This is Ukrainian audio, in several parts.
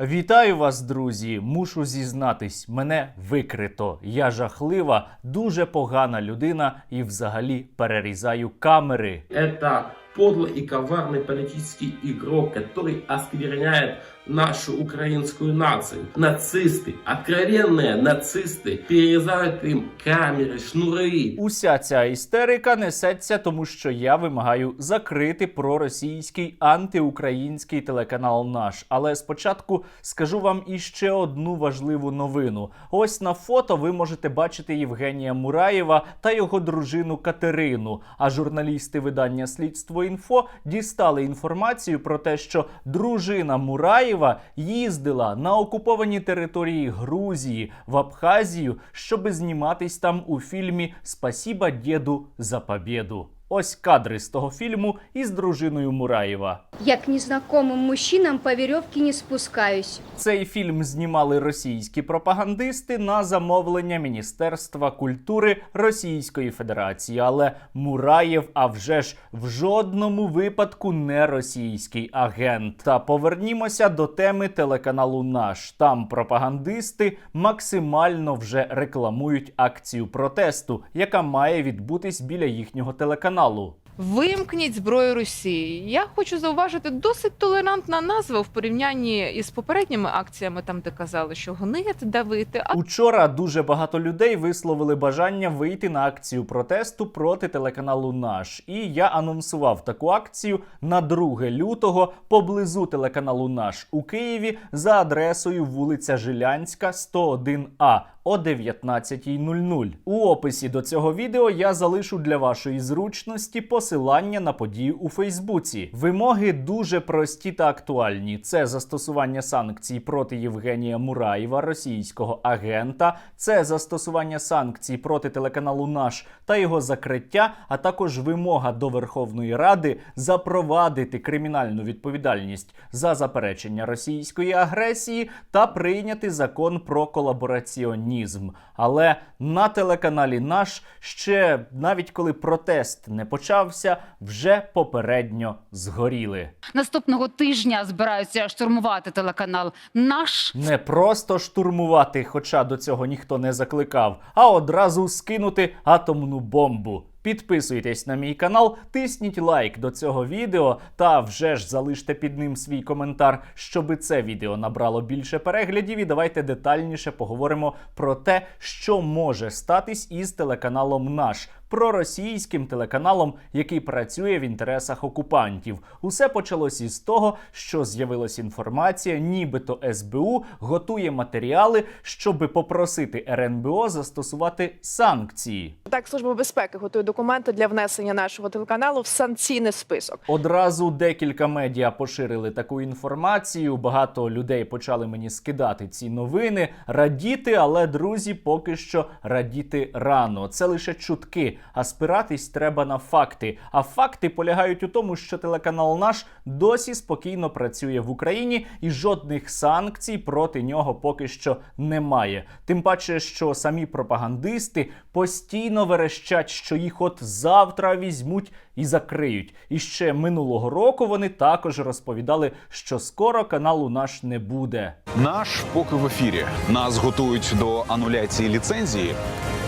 Вітаю вас, друзі! Мушу зізнатись, мене викрито. Я жахлива, дуже погана людина і взагалі перерізаю камери. Это подлый и коварный политический игрок, который оскверняет нашу украинскую нацию. Нацисты, откровенные нацисты, перерезают им камеры, шнуры. Уся ця істерика несеться, тому що я вимагаю закрити проросійський антиукраїнський телеканал наш. Але спочатку скажу вам іще одну важливу новину. Ось на фото ви можете бачити Євгенія Мураєва та його дружину Катерину. А журналісти видання Слідство інфо дістали інформацію про те, що дружина Мураєва їздила на окуповані території Грузії в Абхазію, щоби зніматись там у фільмі Спасіба діду за побєду. Ось кадри з того фільму із дружиною Мураєва. Я к незнакомым мужчинам по веревке не спускаюсь. Цей фільм знімали російські пропагандисти на замовлення Міністерства культури Російської Федерації. Але Мураєв, а вже ж в жодному випадку не російський агент. Та повернімося до теми телеканалу Наш. Там пропагандисти максимально вже рекламують акцію протесту, яка має відбутись біля їхнього телеканалу. Вимкніть зброю Росії. Я хочу зауважити досить толерантна назва в порівнянні із попередніми акціями, там де казали, що гонити, давити. А Учора дуже багато людей висловили бажання вийти на акцію протесту проти телеканалу Наш. І я анонсував таку акцію на 2 лютого поблизу телеканалу Наш у Києві за адресою вулиця Жилянська, 101А. О 19.00. У описі до цього відео я залишу для вашої зручності посилання на подію у Фейсбуці. Вимоги дуже прості та актуальні. Це застосування санкцій проти Євгенія Мураєва, російського агента, це застосування санкцій проти телеканалу Наш та його закриття, а також вимога до Верховної Ради запровадити кримінальну відповідальність за заперечення російської агресії та прийняти закон про колабораціонізм. Але на телеканалі наш ще навіть коли протест не почався, вже попередньо згоріли. Наступного тижня збираються штурмувати телеканал Наш. Не просто штурмувати, хоча до цього ніхто не закликав, а одразу скинути атомну бомбу. Підписуйтесь на мій канал, тисніть лайк до цього відео та вже ж залиште під ним свій коментар, щоби це відео набрало більше переглядів. І давайте детальніше поговоримо про те, що може статись із телеканалом наш. Проросійським телеканалом, який працює в інтересах окупантів, усе почалось із того, що з'явилась інформація, нібито СБУ готує матеріали, щоби попросити РНБО застосувати санкції. Так, служба безпеки готує документи для внесення нашого телеканалу в санкційний список. Одразу декілька медіа поширили таку інформацію. Багато людей почали мені скидати ці новини, радіти, але друзі, поки що радіти рано. Це лише чутки. А спиратись треба на факти. А факти полягають у тому, що телеканал наш досі спокійно працює в Україні, і жодних санкцій проти нього поки що немає. Тим паче, що самі пропагандисти постійно верещать, що їх от завтра візьмуть і закриють. І ще минулого року вони також розповідали, що скоро каналу наш не буде. Наш поки в ефірі. Нас готують до ануляції ліцензії,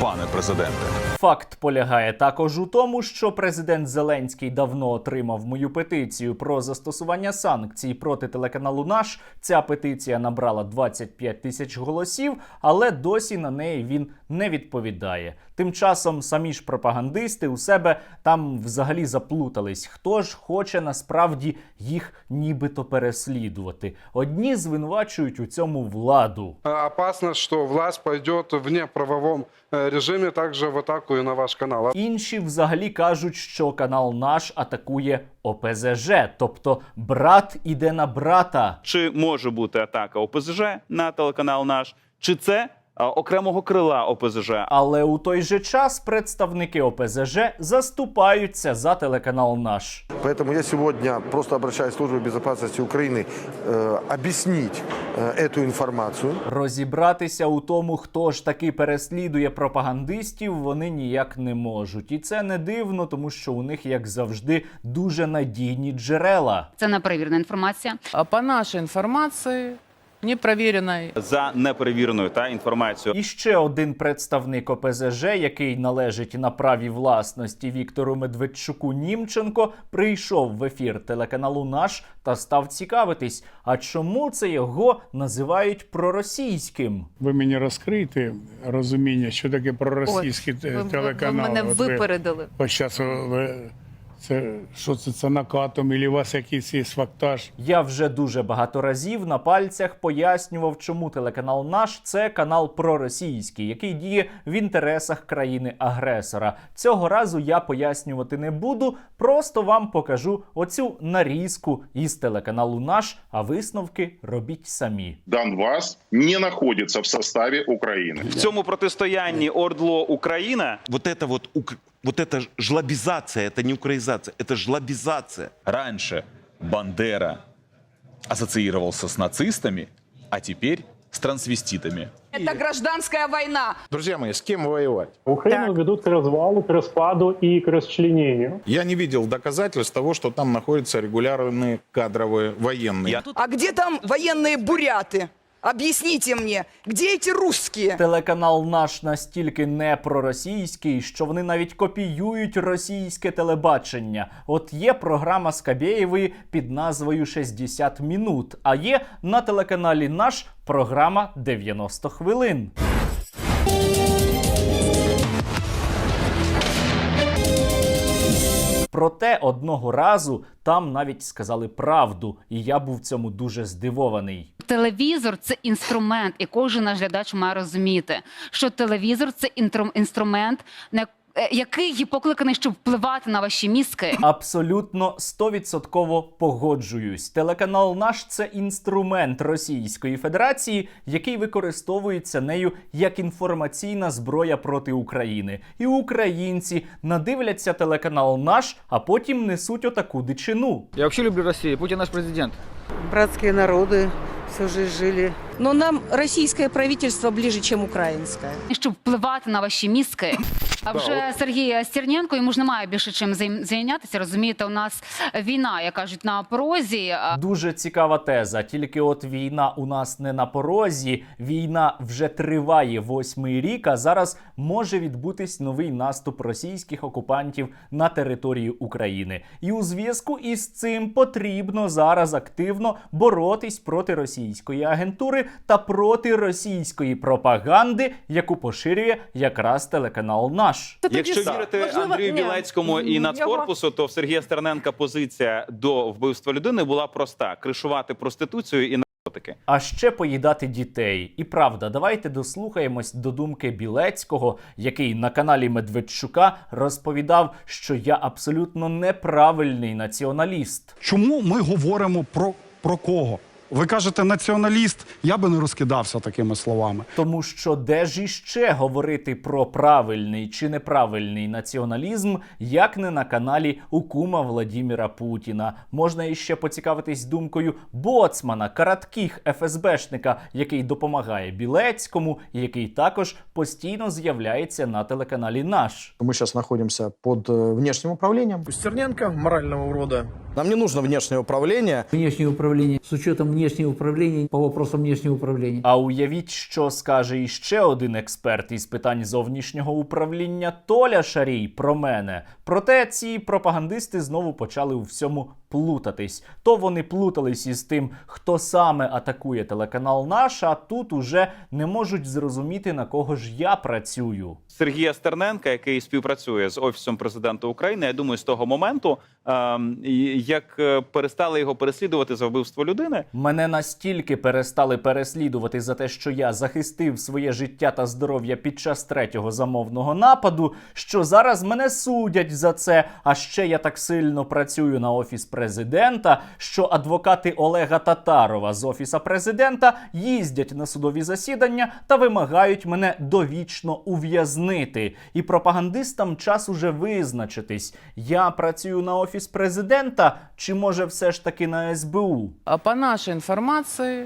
пане президенте. Факт полягає також у тому, що президент Зеленський давно отримав мою петицію про застосування санкцій проти телеканалу Наш. Ця петиція набрала 25 тисяч голосів, але досі на неї він не відповідає. Тим часом самі ж пропагандисти у себе там взагалі заплутались. Хто ж хоче насправді їх нібито переслідувати? Одні звинувачують у цьому владу. Опасность, что власть пойдет в неправовом э, також в атаку і на ваш канал. Інші взагалі кажуть, що канал наш атакує ОПЗЖ, тобто брат іде на брата. чи може бути атака ОПЗЖ на телеканал наш, чи це окремого крила ОПЗЖ. Але у той же час представники ОПЗЖ заступаються за телеканал наш. Поэтому я сегодня просто обращаюсь к Службе безопасности Украины э, объяснить э, эту информацию. Розібратися у тому, хто ж таки переслідує пропагандистів, вони ніяк не можуть. І це не дивно, тому що у них, як завжди, дуже надійні джерела. Це неперевірена інформація. А по нашій інформації, непроверенной За неперевіреною та інформацією. І ще один представник ОПЗЖ, який належить на праві власності Віктору Медведчуку Німченко, прийшов в ефір телеканалу Наш та став цікавитись, а чому це його називають проросійським? Ви мені розкрите розуміння, що таке проросійський те- ви, ви, ви телеканал. мене От ви- випередили. Ось зараз ви це що це, це накатом, і у вас якийсь є фактаж. Я вже дуже багато разів на пальцях пояснював, чому телеканал наш це канал проросійський, який діє в інтересах країни-агресора. Цього разу я пояснювати не буду, просто вам покажу оцю нарізку із телеканалу наш, а висновки робіть самі. Донбасс не находится в составе Украины. В цьому протистоянні Ордло Україна Вот это вот, ук- вот это ж- жлобизация, это не украизация, это жлобизация. Раньше Бандера ассоциировался с нацистами, а теперь с трансвеститами. Це гражданська війна. Друзья мои, с кем воевать? Україну ведуть к розвалу, к розпаду і к розчлененню. Я не видел доказательств того, что там находятся регулярные кадровые военные. Я- А де там воєнні буряти? Об'ясніть мені, де ці русські? Телеканал наш настільки не проросійський, що вони навіть копіюють російське телебачення. От є програма Скабєєвої під назвою «60 минут, а є на телеканалі наш програма «90 хвилин. Проте одного разу там навіть сказали правду, і я був цьому дуже здивований. Телевізор це інструмент, і кожен наш глядач має розуміти, що телевізор це інструмент, на який покликаний, щоб впливати на ваші мізки. Абсолютно стовідсотково погоджуюсь. Телеканал наш це інструмент Російської Федерації, який використовується нею як інформаційна зброя проти України. І українці надивляться телеканал наш, а потім несуть отаку дичину. Я взагалі люблю Росію. Путін наш президент. Братські народи всю жизнь жили. Но нам российское правительство ближе, чем украинское. Щоб впливати на ваші мізки. А вже Сергій Стерненко йому ж немає більше чим зайнятися. Розумієте, у нас війна, як кажуть, на порозі. Дуже цікава теза. Тільки от війна у нас не на порозі. Війна вже триває восьмий рік. А зараз може відбутись новий наступ російських окупантів на територію України. І у зв'язку із цим потрібно зараз активно боротись проти російської агентури та проти російської пропаганди, яку поширює якраз телеканал наш. Якщо вірити Андрію Білецькому і Нацкорпусу, то в Сергія Стерненка позиція до вбивства людини була проста: кришувати проституцію і наркотики. А ще поїдати дітей. І правда, давайте дослухаємось до думки Білецького, який на каналі Медведчука розповідав, що я абсолютно неправильний націоналіст. Чому ми говоримо про, про кого? Ви кажете націоналіст, я би не розкидався такими словами. Тому що де ж іще говорити про правильний чи неправильний націоналізм, як не на каналі у кума Владіміра Путіна. Можна іще поцікавитись думкою боцмана, каратких ФСБшника, який допомагає Білецькому, який також постійно з'являється на телеканалі Наш. Мы сейчас находимся под э, внешним управлением. Стерненко, морального урода, Нам не нужно внешнее управление. Внешнее управление. С учетом внешнего управления, по вопросам внешнего управления. А уявіть, що скаже іще один експерт із питань зовнішнього управління Толя Шарій про мене. Проте ці пропагандисти знову почали у всьому плутатись. То вони плутались із тим, хто саме атакує телеканал наш, а тут уже не можуть зрозуміти на кого ж я працюю. Сергія Стерненка, який співпрацює з офісом президента України, я думаю, з того моменту, ем, як е, перестали його переслідувати за вбивство людини, Мене настільки перестали переслідувати за те, що я захистив своє життя та здоров'я під час третього замовного нападу, що зараз мене судять за це. А ще я так сильно працюю на офіс президента, що адвокати Олега Татарова з офіса президента їздять на судові засідання та вимагають мене довічно ув'язнити І пропагандистам час уже визначитись: я працюю на офіс президента, чи може все ж таки на СБУ. А по нашей информации,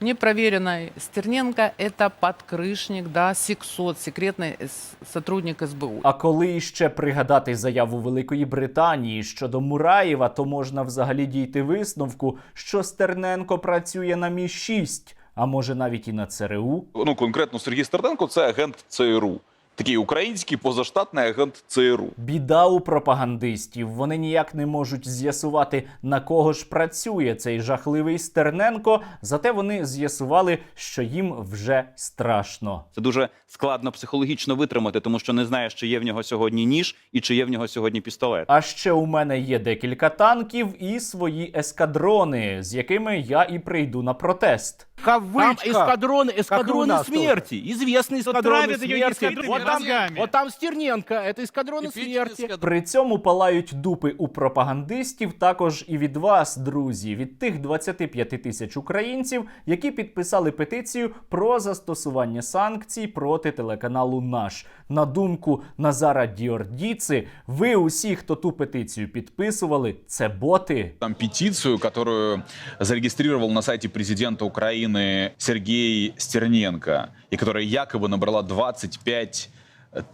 непроверенной, Стерненко – это подкрышник, да, сексот, секретный с- сотрудник СБУ. А коли іще пригадати заяву Великої Британії щодо Мураєва, то можна взагалі дійти висновку, що Стерненко працює на Мі 6 а може навіть і на ЦРУ. Ну конкретно Сергій Стерненко це агент ЦРУ. Такий український позаштатний агент ЦРУ. Біда у пропагандистів. Вони ніяк не можуть з'ясувати, на кого ж працює цей жахливий Стерненко. Зате вони з'ясували, що їм вже страшно. Це дуже складно психологічно витримати, тому що не знаєш, чи є в нього сьогодні ніж і чи є в нього сьогодні пістолет. А ще у мене є декілька танків і свої ескадрони, з якими я і прийду на протест. Там эскадроны, эскадроны смерти. Известные эскадроны смерти. Вот там, вот там Стерненко, это эскадроны смерти. При цьому палають дупи у пропагандистів, також і від вас, друзі, від тих 25 тисяч українців, які підписали петицію про застосування санкцій проти телеканалу Наш. На думку Назара Діордіци, ви усі, хто ту петицію підписували, це боти. Там петицию, которую зарегистрировал на сайте президента Украины Сергей Стерненко, и которая якобы набрала 25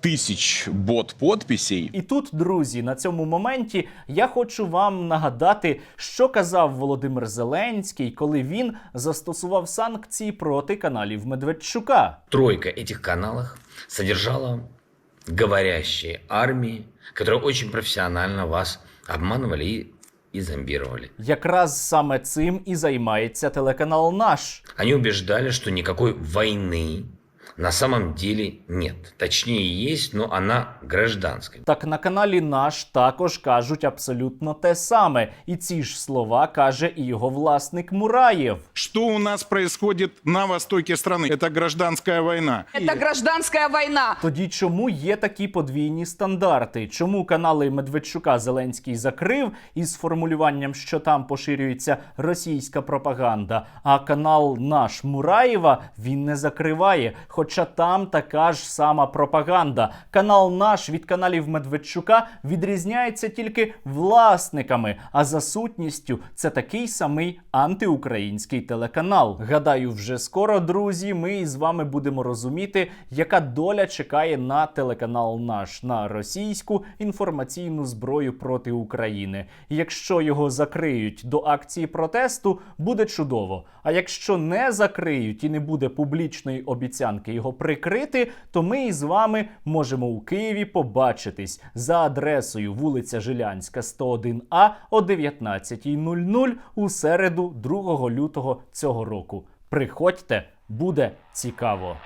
тысяч бот подписей. І тут, друзі, на цьому моменті я хочу вам нагадати, що казав Володимир Зеленський, коли він застосував санкції проти каналів Медведчука. Тройка этих каналов содержала говорящие армии, которые очень профессионально вас обманывали и, и зомбировали. Якраз саме цим і займається телеканал Наш. Они убеждали, что никакой войны на самом деле нет. Точнее, есть, но она гражданская. Так на каналі Наш також кажуть абсолютно те саме, і ці ж слова каже і його власник Мураєв. Что у нас происходит на востоке страны? Это гражданская война. Це гражданська війна. Тоді чому є такі подвійні стандарти? Чому канали Медведчука Зеленський закрив із формулюванням, що там поширюється російська пропаганда, а канал наш Мураєва він не закриває, хоча там така ж сама пропаганда. Канал наш від каналів Медведчука відрізняється тільки власниками, а за сутністю це такий самий антиукраїнський телеканал. Гадаю, вже скоро, друзі, ми із вами будемо розуміти, яка доля чекає на телеканал наш на російську інформаційну зброю проти України. Якщо його закриють до акції протесту, буде чудово. А якщо не закриють і не буде публічної обіцянки його прикрити, то ми із вами можемо у Києві побачитись за адресою вулиця Жилянська, 101А о 19.00 у середу, 2 лютого цього року. Приходьте, буде цікаво.